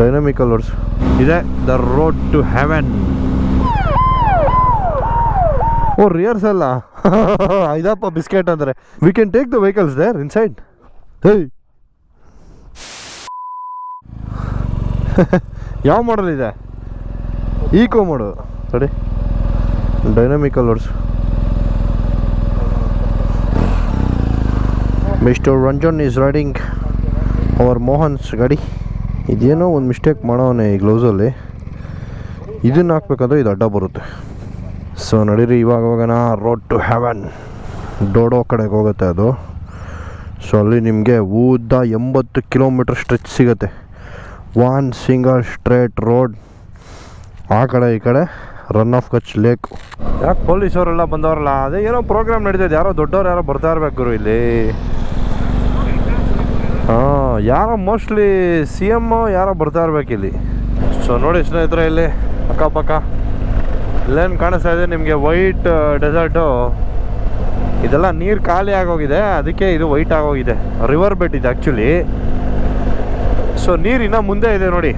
ಡೈನಮಿಕಲ್ colours ಇದೆ the road to heaven ಓ ರಿಯರ್ಸ್ ಅಲ್ಲ ಇದಪ್ಪ ಬಿಸ್ಕೆಟ್ ಅಂದರೆ. We can take the vehicles there inside hey ಯಾವ ಮಾಡಲ್ ಇದೆ. ಈಕೋ ಮಾಡು ಸರಿ dynamic colours mister Ranjan is riding our Mohan's ಗಾಡಿ ಇದೇನೋ ಒಂದು ಮಿಸ್ಟೇಕ್ ಮಾಡೋವನೆ ಈ ಗ್ಲೌಸಲ್ಲಿ ಇದನ್ನು ಹಾಕ್ಬೇಕಂದ್ರೆ ಇದು ಅಡ್ಡ ಬರುತ್ತೆ. ಸೊ ನಡೀರಿ, ಇವಾಗ ಹೋಗೋಣ ರೋಡ್ ಟು ಹ್ಯಾವನ್ ಡೋಡೋ ಕಡೆಗೆ ಹೋಗುತ್ತೆ ಅದು. ಸೊ ಅಲ್ಲಿ ನಿಮಗೆ ಉದ್ದ ಎಂಬತ್ತು ಕಿಲೋಮೀಟ್ರ್ ಸ್ಟ್ರೆಚ್ ಸಿಗುತ್ತೆ. ಒನ್ ಸಿಂಗಲ್ ಸ್ಟ್ರೇಟ್ ರೋಡ್ ಆ ಕಡೆ, ಈ ಕಡೆ ರನ್ ಆಫ್ ಕಚ್ ಲೇಕ್ ಯಾಕೆ ಪೊಲೀಸವರೆಲ್ಲ ಬಂದವರಲ್ಲ? ಅದೇ ಏನೋ ಪ್ರೋಗ್ರಾಮ್ ನಡೀತೈತೆ ಯಾರೋ ದೊಡ್ಡವ್ರು ಯಾರೋ ಬರ್ತಾ ಇರ್ಬೇಕು ಇಲ್ಲಿ. ಹಾಂ, ಯಾರೋ ಮೋಸ್ಟ್ಲಿ ಸಿ ಎಂ ಯಾರೋ ಬರ್ತಾ ಇರ್ಬೇಕು ಇಲ್ಲಿ. ಸೊ ನೋಡಿ ಸ್ನೇಹಿತರೆ ಇಲ್ಲಿ, ಅಕ್ಕಪಕ್ಕ. ಇಲ್ಲೇನು ಕಾಣಿಸ್ತಾ ಇದೆ ನಿಮಗೆ ವೈಟ್ ಡೆಸರ್ಟು ಇದೆಲ್ಲ ನೀರು ಖಾಲಿ ಆಗೋಗಿದೆ, ಅದಕ್ಕೆ ಇದು ವೈಟ್ ಆಗೋಗಿದೆ. ರಿವರ್ ಬೆಡ್ ಇದೆ ಆ್ಯಕ್ಚುಲಿ ಸೊ ನೀರು ಇನ್ನೂ ಮುಂದೆ ಇದೆ ನೋಡಿ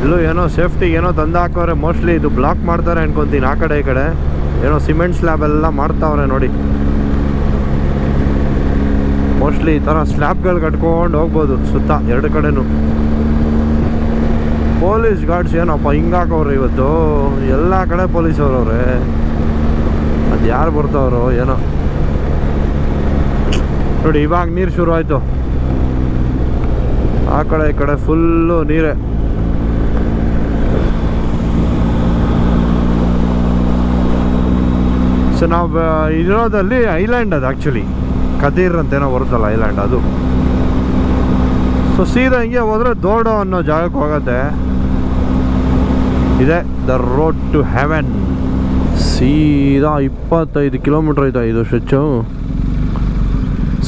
ಇಲ್ಲೂ ಏನೋ ಸೇಫ್ಟಿ ಏನೋ ತಂದು ಹಾಕೋರೆ ಮೋಸ್ಟ್ಲಿ ಇದು ಬ್ಲಾಕ್ ಮಾಡ್ತಾರೆ ಅನ್ಕೊಂತೀನಿ ಆ ಕಡೆ ಈ ಕಡೆ. ಏನೋ ಸಿಮೆಂಟ್ ಸ್ಲ್ಯಾಬ್ ಎಲ್ಲ ಮಾಡ್ತಾವ್ರೆ ನೋಡಿ. ಮೋಸ್ಟ್ಲಿ ಈ ಥರ ಸ್ಲ್ಯಾಬ್ಗಳು ಕಟ್ಕೊಂಡು ಹೋಗ್ಬೋದು ಸುತ್ತ ಎರಡು ಕಡೆನೂ. ಪೊಲೀಸ್ ಗಾರ್ಡ್ಸ್ ಏನಪ್ಪ ಹಿಂಗಾಕವ್ರೆ ಇವತ್ತು? ಎಲ್ಲ ಕಡೆ ಪೊಲೀಸ್ ಅವ್ರವ್ರೆ. ಅದು ಯಾರು ಬರ್ತಾವ್ರು ಏನೋ. ನೋಡಿ ಇವಾಗ ನೀರು ಶುರು ಆಯಿತು. ಆ ಕಡೆ ಈ ಕಡೆ ಫುಲ್ಲು ನೀರೇ. ಸೊ ನಾವು ಇರೋದಲ್ಲಿ ಐಲ್ಯಾಂಡ್ ಅದು ಆ್ಯಕ್ಚುಲಿ ಕದೀರ್ ಅಂತೇನೋ ಬರುತ್ತಲ್ಲ ಐಲ್ಯಾಂಡ್ ಅದು. ಸೊ ಸೀದಾ ಹಿಂಗೆ ಹೋದರೆ ದೋಡೋ ಅನ್ನೋ ಜಾಗಕ್ಕೆ ಹೋಗತ್ತೆ. ಇದೆ ದ ರೋಡ್ ಟು ಹೆವೆನ್ ಸೀದಾ ಇಪ್ಪತ್ತೈದು ಕಿಲೋಮೀಟ್ರ್ ಇದೆ ಇದು ಸ್ಟ್ರೆಚ್ಚು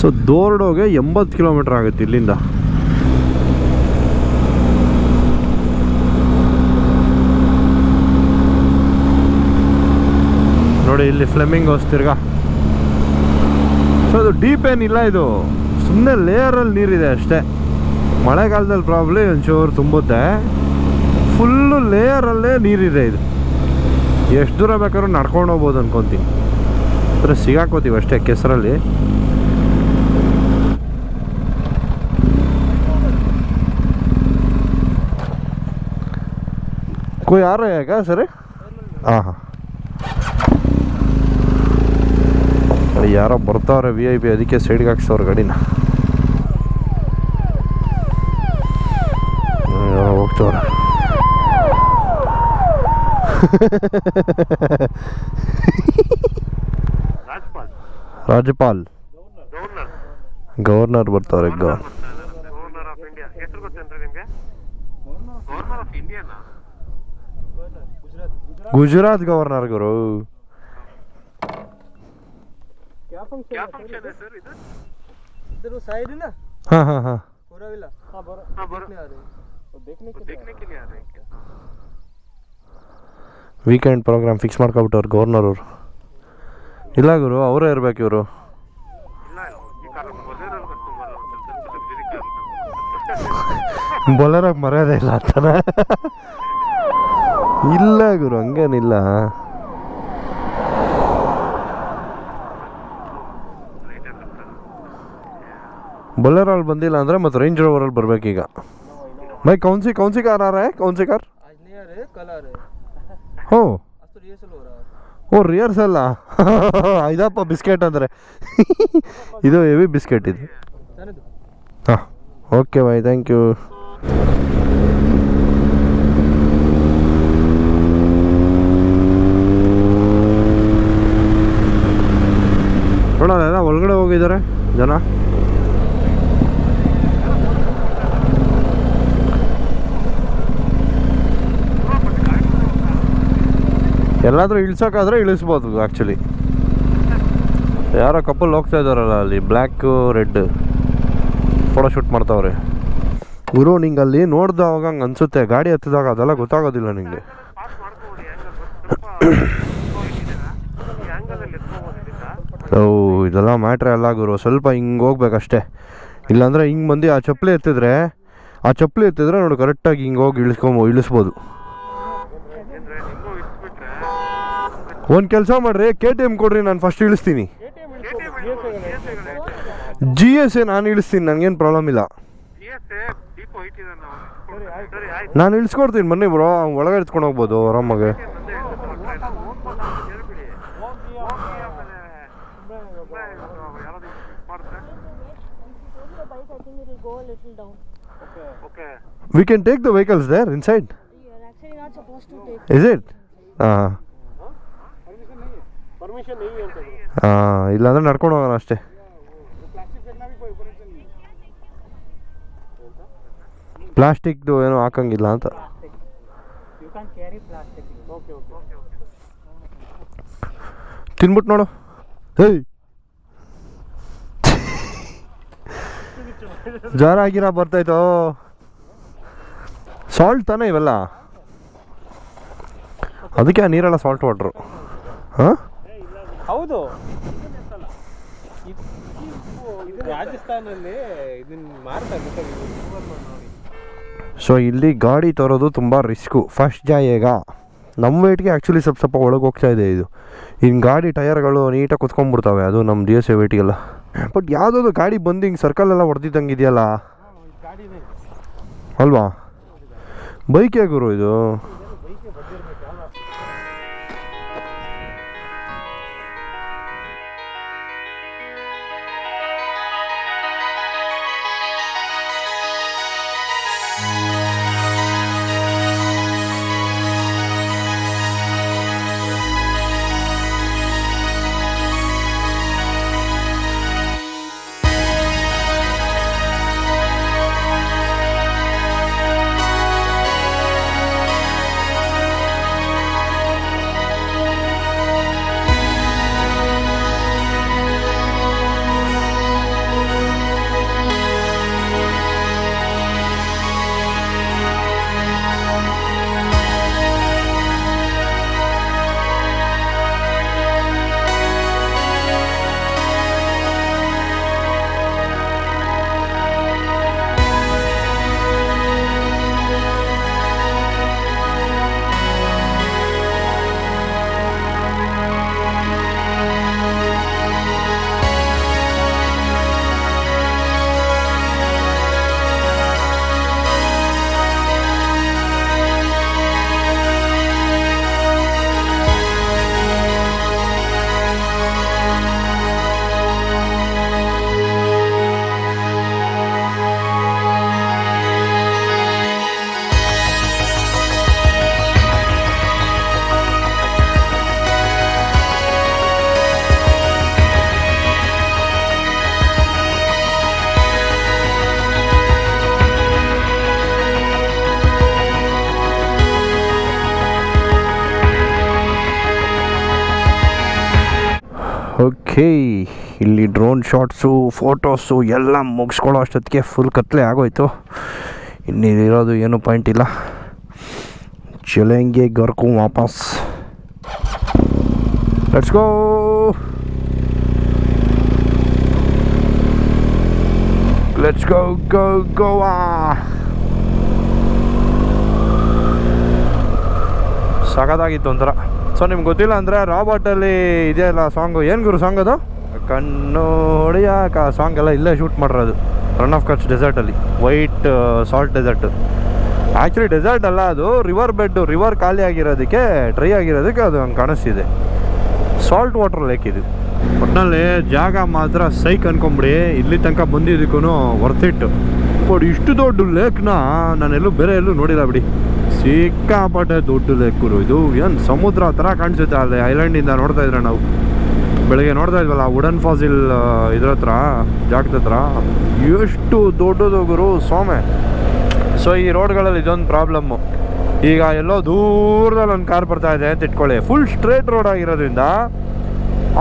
ಸೊ ದೋರ್ಡೋಗೆ ಎಂಬತ್ತು ಕಿಲೋಮೀಟ್ರ್ ಆಗುತ್ತೆ ಇಲ್ಲಿಂದ. ನೋಡಿ ಇಲ್ಲಿ ಫ್ಲೆಮಿಂಗ್ ತಿರ್ಗಾ ಸೊ ಅದು ಡೀಪ್ ಏನಿಲ್ಲ ಇದು ಸುಮ್ಮನೆ ಲೇಯರಲ್ಲಿ ನೀರಿದೆ ಅಷ್ಟೇ ಮಳೆಗಾಲದಲ್ಲಿ ಪ್ರಾಬ್ಲಿ ಒಂಚೂರು ತುಂಬುತ್ತೆ ಫುಲ್ಲು ಲೇಯರಲ್ಲೇ ನೀರಿದೆ ಇದು ಎಷ್ಟು ದೂರ ಬೇಕಾದ್ರೂ ನಡ್ಕೊಂಡು ಹೋಗ್ಬೋದು ಅನ್ಕೊಂತೀನಿ ಅಂದರೆ ಸಿಗಾಕೋತೀವಿ ಅಷ್ಟೇ ಕೆಸರಲ್ಲಿ कोई आ रहा है क्या सर ಹಾಂ ಹಾಂ ಯಾರೋ ಬರ್ತಾವ್ರೆ ವಿ ಐ ಪಿ ಅದಕ್ಕೆ ಸೈಡ್ಗೆ ಹಾಕ್ಸವ್ರೆ ಗಾಡಿನ. ಹೋಗ್ತವ್ರೆ. ರಾಜ್ಯಪಾಲ್. ಗವರ್ನರ್ ಬರ್ತಾವ್ರೆ ಗುಜರಾತ್ ಗವರ್ನರ್ ಗುರು. ವೀಕೆಂಡ್ ಪ್ರೋಗ್ರಾಮ್ ಫಿಕ್ಸ್ ಮಾಡ್ಕೊಬಿಟ್ಟವ್ರು ಗೌರ್ನರ್ ಅವರು. ಇಲ್ಲ ಗುರು ಅವರೇ ಇರ್ಬೇಕು ಇವರು. ಬೊಲರಾಗ ಮರ್ಯಾದೆ ಇಲ್ಲ ಅಂತಾನ. ಇಲ್ಲ ಗುರು ಹಂಗೇನಿಲ್ಲ. ಬೊಲೆರಲ್ಲಿ ಬಂದಿಲ್ಲ ಅಂದರೆ ಮತ್ತು ರೇಂಜ್ ರೋವರಲ್ಲಿ ಬರಬೇಕೀಗ ಬೈ ಕೌನ್ಸಿ ಕೌನ್ಸಿ ಕಾರ್ ಆ ಕೌನ್ಸಿ ಕಾರ್? ಹ್ಞೂ ಓ ರಿಯರ್ಸ್ ಅಲ್ಲ ಇದಪ್ಪ ಬಿಸ್ಕೆಟ್ ಅಂದರೆ. ಇದು ಹೆವಿ ಬಿಸ್ಕೆಟ್ ಇದು. ಹಾಂ ಓಕೆ ಬಾಯ್ ಥ್ಯಾಂಕ್ ಯು ನೋಡೋಣ ಎಲ್ಲ ಒಳಗಡೆ ಹೋಗಿದ್ದಾರೆ ಜನ? ಎಲ್ಲಾದರೂ ಇಳ್ಸೋಕ್ಕಾದ್ರೆ ಇಳಿಸ್ಬೋದು ಆ್ಯಕ್ಚುಲಿ ಯಾರೋ ಕಪಲ್ ಹೋಗ್ತಾ ಇದ್ದಾರಲ್ಲ ಅಲ್ಲಿ ಬ್ಲ್ಯಾಕು ರೆಡ್ ಫೋಟೋ ಶೂಟ್ ಮಾಡ್ತಾವ್ರೆ. ಗುರು ನಿಂಗೆ ಅಲ್ಲಿ ನೋಡ್ದಾಗ ಹಂಗೆ ಅನ್ಸುತ್ತೆ, ಗಾಡಿ ಹತ್ತಿದಾಗ ಅದೆಲ್ಲ ಗೊತ್ತಾಗೋದಿಲ್ಲ ನಿಂಗೆ. ಓ, ಇದೆಲ್ಲ ಮ್ಯಾಟ್ರೆ ಅಲ್ಲ ಗುರು, ಸ್ವಲ್ಪ ಹಿಂಗೆ ಹೋಗ್ಬೇಕಷ್ಟೇ. ಇಲ್ಲಾಂದರೆ ಹಿಂಗೆ ಬಂದು ಆ ಚಪ್ಪಲಿ ಎತ್ತಿದ್ರೆ, ಆ ಚಪ್ಪಲಿ ಎತ್ತಿದ್ರೆ ನೋಡಿ ಕರೆಕ್ಟಾಗಿ ಹಿಂಗೆ ಹೋಗಿ ಇಳಿಸ್ಕೊಂಬ, ಇಳಿಸ್ಬೋದು. ಒಂದು ಕೆಲಸ ಮಾಡ್ರಿ ಕೆ ಟಿ ಎಂ ಕೊಡ್ರಿ ನಾನು ಫಸ್ಟ್ ಇಳಿಸ್ತೀನಿ. ಜಿ ಎಸ್ ಎ ನಾನು ಇಳಿಸ್ತೀನಿ ನನಗೇನು ಪ್ರಾಬ್ಲಮ್ ಇಲ್ಲ. ನಾನು ಇಳಿಸ್ಕೊಡ್ತೀನಿ ಬನ್ನಿ ಬ್ರೋ ಒಳಗಡೆ ಎತ್ಕೊಂಡು ಹೋಗ್ಬೋದು ಆರಾಮಾಗೆ. We can take the vehicles there inside. Is it ಹಾಂ ಹಾಂ, ಇಲ್ಲಾಂದ್ರೆ ನಡ್ಕೊಂಡು ಹೋಗೋಣ ಅಷ್ಟೇ. ಪ್ಲಾಸ್ಟಿಕ್ದು ಏನೋ ಹಾಕಂಗಿಲ್ಲ ಅಂತ. ತಿನ್ಬಿಟ್ಟು ನೋಡು. ಹೇಯ್ ಜ್ವರ ಆಗಿರ ಬರ್ತಾಯ್ತು. ಸಾಲ್ಟ್ ತಾನೇ ಇವೆಲ್ಲ? ಅದಕ್ಕೆ ನೀರೆಲ್ಲ ಸಾಲ್ಟ್ ವಾಟ್ರು ಹಾಂ? ಹೌದು. ಇದು ರಾಜಸ್ಥಾನಲ್ಲಿ ಇದನ್ನ ಮಾರ್ತಾರೆ ಸೊ ಇಲ್ಲಿ ಗಾಡಿ ತರೋದು ತುಂಬ ರಿಸ್ಕು ಫಸ್ಟ್ ಜಾಯೇಗ ನಮ್ಮ ವೇಟ್ಗೆ ಆ್ಯಕ್ಚುಲಿ ಸ್ವಲ್ಪ ಸ್ವಲ್ಪ ಒಳಗೆ ಹೋಗ್ತಾ ಇದೆ ಇದು. ಇನ್ನು ಗಾಡಿ ಟಯರ್ಗಳು ನೀಟಾಗಿ ಕುತ್ಕೊಂಡ್ಬಿಡ್ತವೆ. ಅದು ನಮ್ಮ ಡಿ ಎಸ್ ಎ ವೇಟಿಗೆಲ್ಲ ಬಟ್ ಯಾವುದಾದ್ರು ಗಾಡಿ ಬಂದು ಹಿಂಗೆ ಸರ್ಕಲೆಲ್ಲ ಹೊಡೆದಿದ್ದಂಗೆ ಇದೆಯಲ್ಲ ಅಲ್ವಾ? ಬೈಕೇ ಗುರು ಇದು. ಓಕೆ, ಇಲ್ಲಿ ಡ್ರೋನ್ ಶಾಟ್ಸು ಫೋಟೋಸು ಎಲ್ಲ ಮುಗಿಸ್ಕೊಳ್ಳೋ ಅಷ್ಟೊತ್ತಿಗೆ ಫುಲ್ ಕತ್ಲೆ ಆಗೋಯ್ತು. ಇನ್ನಿರೋದು ಏನು ಪಾಯಿಂಟ್ ಇಲ್ಲ. ಚಲೆಂಗೆ ಗರ್ಕು ವಾಪಸ್. Let's go let's go go Goa ಸಖತ್ತಾಗಿತ್ತು ಒಂಥರ. ಸೊ ನಿಮ್ಗೆ ಗೊತ್ತಿಲ್ಲ ಅಂದರೆ ರಾಬರ್ಟಲ್ಲಿ ಇದೆಯಲ್ಲ ಸಾಂಗು ಏನು ಗುರು ಸಾಂಗ್ ಅದು? ಕಣ್ಣು ಹೊಡಿಯಾಕ ಸಾಂಗ್ ಎಲ್ಲ ಇಲ್ಲೇ ಶೂಟ್ ಮಾಡಿರೋದು. Run of Kutch ಡೆಸರ್ಟಲ್ಲಿ white salt desert actually desert ಅಲ್ಲ ಅದು. ರಿವರ್ ಬೆಡ್ಡು ರಿವರ್ ಖಾಲಿ ಆಗಿರೋದಕ್ಕೆ ಡ್ರೈ ಆಗಿರೋದಕ್ಕೆ ಅದು ಹಂಗೆ ಕಾಣಿಸ್ತಿದೆ. ಸಾಲ್ಟ್ ವಾಟರ್ ಲೇಕ್ ಇದು. ಒಟ್ಟಿನಲ್ಲಿ ಜಾಗ ಮಾತ್ರ ಸೈಕ್ ಅನ್ಕೊಂಬಿಡಿ. ಇಲ್ಲಿ ತನಕ ಬಂದಿದ್ದಕ್ಕೂ ವರ್ತ್ ಇಟ್ ಬಟ್ ಇಷ್ಟು ದೊಡ್ಡ ಲೇಕ್ನ ನಾನೆಲ್ಲೂ ಬೇರೆ ಎಲ್ಲೂ ನೋಡಿಲ್ಲ ಬಿಡಿ. ಸಿಕ್ಕಾಪಟ್ಟೆ ದೊಡ್ಡ ಲೆಕ್ಕರು. ಇದು ಏನು ಸಮುದ್ರ ಥರ ಕಾಣಿಸುತ್ತೆ, ಅಲ್ಲಿ ಐಲ್ಯಾಂಡಿಂದ ನೋಡ್ತಾ ಇದ್ರೆ ನಾವು. ಬೆಳಗ್ಗೆ ನೋಡ್ತಾ ಇದ್ವಲ್ಲ ವುಡನ್ ಫಾಸಿಲ್ ಇದ್ರ ಹತ್ರ, ಜಾಗದ ಹತ್ರ. ಎಷ್ಟು ದೊಡ್ಡದು ಗುರು, ಸೋಮೆ. ಸೊ ಈ ರೋಡ್ಗಳಲ್ಲಿ ಇದೊಂದು ಪ್ರಾಬ್ಲಮ್ಮು ಈಗ ಎಲ್ಲೋ ದೂರದಲ್ಲಿ ಒಂದು ಕಾರ್ ಬರ್ತಾ ಇದೆ ಅಂತ ಇಟ್ಕೊಳ್ಳಿ. ಫುಲ್ ಸ್ಟ್ರೇಟ್ ರೋಡ್ ಆಗಿರೋದ್ರಿಂದ,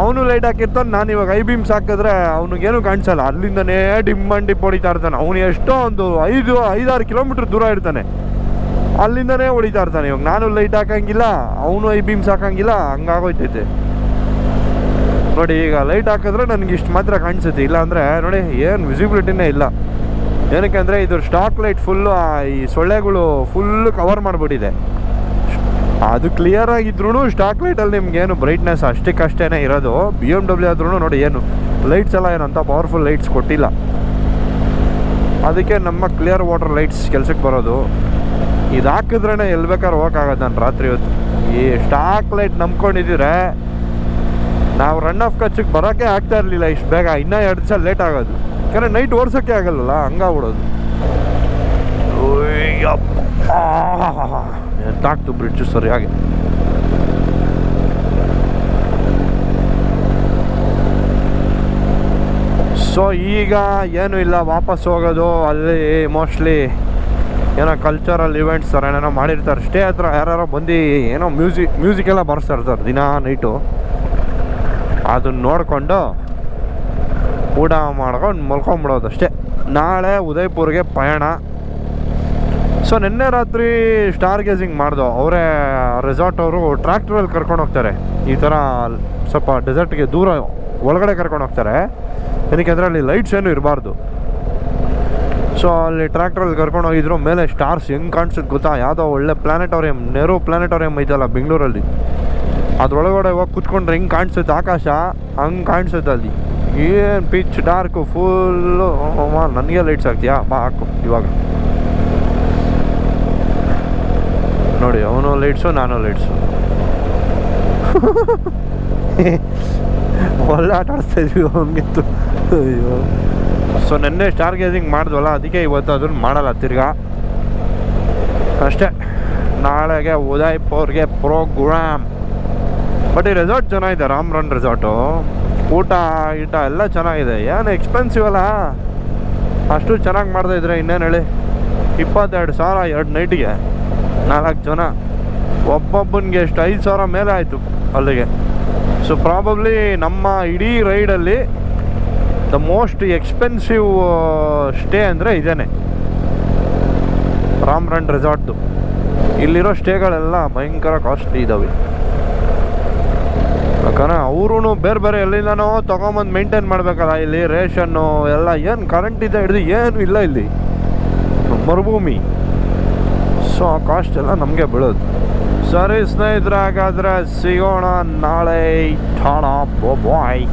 ಅವನು ಲೈಟ್ ಹಾಕಿರ್ತಾನೆ, ನಾನು ಇವಾಗ ಐ ಬೀಮ್ಸ್ ಹಾಕಿದ್ರೆ ಅವನಿಗೇನು ಕಾಣಿಸಲ್ಲ. ಅಲ್ಲಿಂದನೇ ಡಿಮ್ ಪೊಡಿತಾ ಇರ್ತಾನೆ. ಅವನು ಎಷ್ಟೋ ಒಂದು ಐದು, ಐದಾರು ಕಿಲೋಮೀಟ್ರ್ ದೂರ ಇರ್ತಾನೆ. ಅಲ್ಲಿಂದನೇ ಹೊಡಿತಾ ಇರ್ತಾನೆ ಇವಾಗ. ನಾನು ಲೈಟ್ ಹಾಕಂಗಿಲ್ಲ, ಅವನು ಐ ಬೀಮ್ಸ್ ಹಾಕಂಗಿಲ್ಲ, ಹಂಗಾಗೋಯ್ತೈತೆ. ನೋಡಿ, ಈಗ ಲೈಟ್ ಹಾಕಿದ್ರೆ ನನಗೆ ಇಷ್ಟು ಮಾತ್ರ ಕಾಣಿಸುತ್ತೆ. ಇಲ್ಲ ಅಂದರೆ ನೋಡಿ, ಏನು ವಿಸಿಬಿಲಿಟಿನೇ ಇಲ್ಲ. ಏನಕ್ಕೆ ಅಂದರೆ ಇದು ಸ್ಟಾಕ್ ಲೈಟ್ ಫುಲ್ಲು ಈ ಸೊಳ್ಳೆಗಳು ಫುಲ್ಲು ಕವರ್ ಮಾಡಿಬಿಟ್ಟಿದೆ. ಅದು ಕ್ಲಿಯರ್ ಆಗಿದ್ರು ಸ್ಟಾಕ್ ಲೈಟಲ್ಲಿ ನಿಮ್ಗೇನು ಬ್ರೈಟ್ನೆಸ್ ಅಷ್ಟಕ್ಕಷ್ಟೇ ಇರೋದು. ಬಿ ಎಂ ಡಬ್ಲ್ಯೂ ಆದ್ರೂ ನೋಡಿ, ಏನು ಲೈಟ್ಸ್ ಎಲ್ಲ ಏನಂತ ಪವರ್ಫುಲ್ ಲೈಟ್ಸ್ ಕೊಟ್ಟಿಲ್ಲ. ಅದಕ್ಕೆ ನಮ್ಮ ಕ್ಲಿಯರ್ ವಾಟರ್ ಲೈಟ್ಸ್ ಕೆಲಸಕ್ಕೆ ಬರೋದು. ಇದು ಹಾಕಿದ್ರೇ ಎಲ್ಲಿ ಬೇಕಾದ್ರೆ ನಾನು ರಾತ್ರಿ ಹೊತ್ತು. ಈ ಸ್ಟಾಕ್ ಲೈಟ್ ನಂಬ್ಕೊಂಡಿದ್ದೀರೆ? ನಾವು ರನ್ ಆಫ್ ಖರ್ಚಿಗೆ ಬರೋಕ್ಕೆ ಆಗ್ತಾ ಇರಲಿಲ್ಲ, ಇಷ್ಟು ಬೇಗ. ಇನ್ನೂ ಎರಡು ದಿವಸ ಲೇಟ್ ಆಗೋದು. ಯಾಕಂದರೆ ನೈಟ್ ಓಡಿಸೋಕ್ಕೆ ಆಗಲ್ಲಲ್ಲ ಹಂಗಾಗ್ಬಿಡೋದು ಎಂತಾಗ್ತು ಬ್ರಿಡ್ಜ್ ಸರಿಯಾಗಿ. ಸೊ ಈಗ ಏನೂ ಇಲ್ಲ, ವಾಪಸ್ ಹೋಗೋದು ಅಲ್ಲಿ ಮೋಸ್ಟ್ಲಿ ಏನೋ ಕಲ್ಚರಲ್ ಇವೆಂಟ್ಸ್ ಸರ್ ಏನೇನೋ ಮಾಡಿರ್ತಾರೆ. ಸ್ಟೇ ಹತ್ರ ಯಾರು ಬಂದು ಏನೋ ಮ್ಯೂಸಿಕ್ ಮ್ಯೂಸಿಕ್ ಎಲ್ಲ ಬರ್ಸ್ತಾರೆ ಸರ್ ದಿನ ನೈಟು ಅದನ್ನ ನೋಡಿಕೊಂಡು ಊಟ ಮಾಡ್ಕೊಂಡು ಮಲ್ಕೊಂಬಿಡೋದು ಅಷ್ಟೇ. ನಾಳೆ ಉದಯ್ಪುರ್ಗೆ ಪಯಣ. ಸೊ ನಿನ್ನೆ ರಾತ್ರಿ ಸ್ಟಾರ್ ಗೇಸಿಂಗ್ ಮಾಡ್ದು. ಅವರೇ ರೆಸಾರ್ಟ್ ಅವರು ಟ್ರ್ಯಾಕ್ಟ್ರಲ್ಲಿ ಕರ್ಕೊಂಡು ಹೋಗ್ತಾರೆ. ಈ ಥರ ಸ್ವಲ್ಪ ಡೆಸರ್ಟ್ಗೆ ದೂರ ಒಳಗಡೆ ಕರ್ಕೊಂಡು ಹೋಗ್ತಾರೆ. ಏನಕ್ಕೆ ಅಂದರೆ ಅಲ್ಲಿ ಲೈಟ್ಸ್ ಏನು ಇರಬಾರ್ದು. ಸೊ ಅಲ್ಲಿ ಟ್ರ್ಯಾಕ್ಟ್ರಲ್ಲಿ ಕರ್ಕೊಂಡು ಹೋಗಿದ್ರು. ಮೇಲೆ ಸ್ಟಾರ್ಸ್ ಹೆಂಗೆ ಕಾಣಿಸುತ್ತೆ ಗೊತ್ತಾ? ಯಾವುದೋ ಒಳ್ಳೆ ಪ್ಲಾನೆಟೋರಿಯಂ ನೆರೋ ಪ್ಲಾನೆಟೋರಿಯಂ ಐತಲ್ಲ ಬೆಂಗಳೂರಲ್ಲಿ. ಅದ್ರೊಳಗಡೆ ಹೋಗಿ ಕುತ್ಕೊಂಡ್ರೆ ಹೆಂಗೆ ಕಾಣಿಸುತ್ತೆ ಆಕಾಶ? ಹಂಗೆ ಕಾಣಿಸುತ್ತೆ ಅಲ್ಲಿ. ಏನು ಪಿಚ್ ಡಾರ್ಕು ಫುಲ್ಲು ನನಗೆ ಲೈಟ್ಸ್ ಆಗ್ತೀಯಾ? ಬಾ, ಹಾಕು, ಇವಾಗ. ನೋಡಿ, ಅವನು ಲೈಟ್ಸು ನಾನು ಲೈಟ್ಸು ಒಳ್ಳೆ ಆಟ ಆಡಿಸ್ತಾ ಇದ್ವಿ ಅವನಿಗಿತ್ತು ಅಯ್ಯೋ. ಸೊ ನೆನ್ನೆ ಸ್ಟಾರ್ ಗೇಸಿಂಗ್ ಮಾಡಿದ್ವಲ್ಲ, ಅದಕ್ಕೆ ಇವತ್ತು ಅದನ್ನು ಮಾಡಲ್ಲ, ತಿರ್ಗಾ. ಅಷ್ಟೇ. ನಾಳೆಗೆ ಉದಯ್ಪುರ್ಗೆ ಪ್ರೋಗ್ರಾಮ್ ಬಟ್ ಈ ರೆಸಾರ್ಟ್ ಚೆನ್ನಾಗಿದೆ ರಾಮ್ ರನ್ ರೆಸಾರ್ಟು ಊಟ ಈಟ ಎಲ್ಲ ಚೆನ್ನಾಗಿದೆ. ಏನು ಎಕ್ಸ್ಪೆನ್ಸಿವ್ ಅಲ್ಲ. ಅಷ್ಟು ಚೆನ್ನಾಗಿ ಮಾಡ್ತಾ ಇದ್ರೆ ಇನ್ನೇನು ಹೇಳಿ? ಇಪ್ಪತ್ತೆರಡು ಸಾವಿರ ಎರಡು ನೈಟಿಗೆ ನಾಲ್ಕು ಜನ. ಒಬ್ಬೊಬ್ಬನಿಗೆ ಎಷ್ಟು? ಐದು ಸಾವಿರ ಮೇಲೆ ಆಯಿತು ಅಲ್ಲಿಗೆ. ಸೊ ಪ್ರಾಬಬ್ಲಿ ನಮ್ಮ ಇಡೀ ರೈಡಲ್ಲಿ ದ ಮೋಸ್ಟ್ ಎಕ್ಸ್ಪೆನ್ಸಿವ್ ಸ್ಟೇ ಅಂದರೆ ಇದೇನೆ. ರಾಮ್ ರನ್ ರೆಸಾರ್ಟ್ದು. ಇಲ್ಲಿರೋ ಸ್ಟೇಗಳೆಲ್ಲ ಭಯಂಕರ ಕಾಸ್ಟ್ಲಿ ಇದ್ದಾವೆ ಯಾಕಂದರೆ ಅವರು ಬೇರೆ ಬೇರೆ ಎಲ್ಲಿಂದನೋ ತೊಗೊಂಬಂದು ಮೇಂಟೈನ್ ಮಾಡಬೇಕಲ್ಲ, ಇಲ್ಲಿ ರೇಷನ್ನು ಎಲ್ಲ ಏನು ಕರೆಂಟ್ ಇದೆ ಹಿಡಿದು ಏನು ಇಲ್ಲ ಇಲ್ಲಿ. ಮರುಭೂಮಿ. ಸೊ ಆ ಕಾಸ್ಟ್ ಎಲ್ಲ ನಮಗೆ ಬೀಳೋದು. ಸರಿ ಸ್ನೇಹಿತರೆ, ಹಾಗಾದರೆ ಸಿಗೋಣ ನಾಳೆ. ಠಾಣ ಬಾಯ್